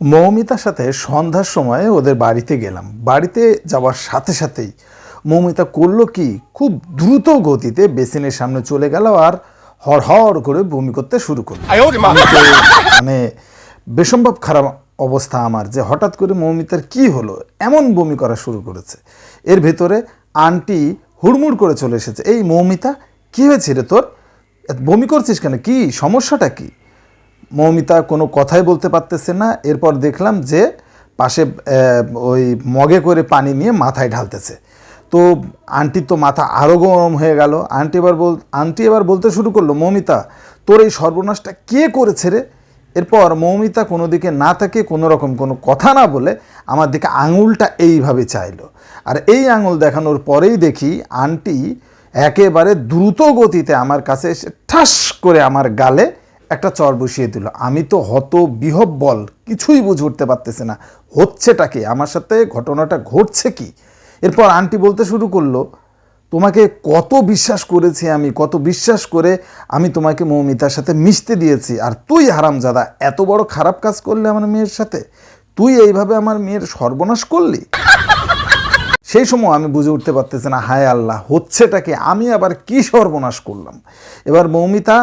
মৌমিতার সাথে সন্ধ্যার সময় ওদের বাড়িতে গেলাম। বাড়িতে যাওয়ার সাথে সাথেই মৌমিতা করল কি খুব দ্রুত গতিতে বেসিনের সামনে চলে গেল আর হড়হড় করে বমি করতে শুরু করল। মানে বেসম্ভব খারাপ অবস্থা আমার যে হঠাৎ করে মৌমিতার কি হলো এমন বমি করা শুরু করেছে। এর ভেতরে আন্টি হুড়মুড় করে চলে এসেছে এই মৌমিতা কী হয়েছে রে তোর? বমি করছিস কেন? কি সমস্যাটা কি? মৌমিতা কোনো কথাই বলতে পারতেছে না। এরপর দেখলাম যে পাশে ওই মগে করে পানি নিয়ে মাথায় ঢালতেছে। তো আন্টির তো মাথা আরও গরম হয়ে গেল। আন্টি এবার বল, আন্টি এবার বলতে শুরু করল, মৌমিতা, তোর এই সর্বনাশটা কে করেছে রে? এরপর মৌমিতা কোনো দিকে না থাকে কোনো রকম কোনো কথা না বলে আমার দিকে আঙুলটা এইভাবে চাইলো। আর এই আঙুল দেখানোর পরেই দেখি আন্টি একেবারে দ্রুত গতিতে আমার কাছে এসে ঠাস করে আমার গালে একটা চর বসিয়ে দিল। আমি তো হত বিহব্বল কিছুই বুঝে উঠতে পারতেছে না। হচ্ছেটা কি? আমার সাথে ঘটনাটা ঘটছে কি? এরপর আন্টি বলতে শুরু করল, তোমাকে কত বিশ্বাস করেছি আমি, কত বিশ্বাস করে আমি তোমাকে মৌমিতার সাথে মিশতে দিয়েছি। আর তুই হারামজাদা, এত বড় খারাপ কাজ করলে আমার মেয়ের সাথে? তুই এইভাবে আমার মেয়ের সর্বনাশ করলি? সেই সময় আমি বুঝে উঠতে পারতেছি না, হায় আল্লাহ হচ্ছেটাকে আমি আবার কি সর্বনাশ করলাম? এবার মৌমিতা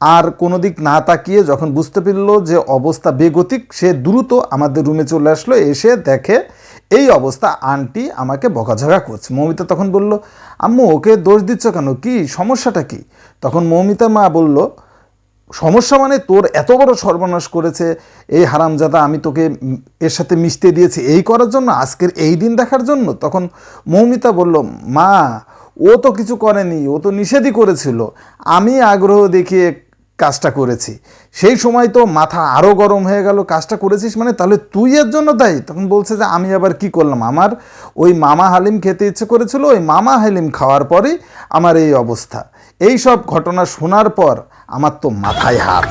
আর কোনো দিক না তাকিয়ে যখন বুঝতে পারল যে অবস্থা বেগতিক, সে দ্রুত আমাদের রুমে চলে আসলো, এসে দেখে এই অবস্থা আন্টি আমাকে বকাঝকা করছে। মৌমিতা তখন বলল, আম্মু, ওকে দোষ দিচ্ছ কেন? কি সমস্যাটা কি? তখন মৌমিতা মা বলল, সমস্যা মানে তোর এত বড় সর্বনাশ করেছে, এই হারামজাদা, আমি তোকে এর সাথে মিশতে দিয়েছি, এই করার জন্য, আজকের এই দিন দেখার জন্য? তখন মৌমিতা বলল, মা, ও তো কিছু করেনি, ও তো নিষেধই করেছিল। আমি আগ্রহ দেখিয়ে কাজটা করেছি। সেই সময় তো মাথা আরও গরম হয়ে গেল, কাজটা করেছিস মানে? তাহলে তুই এর জন্য দায়ী। তখন বলছে যে, আমি আবার কি করলাম? আমার ওই মামা হালিম খেতে ইচ্ছে করেছিল, ওই মামা হালিম খাওয়ার পরেই আমার এই অবস্থা। এই সব ঘটনা শোনার পর আমার তো মাথায় হাত।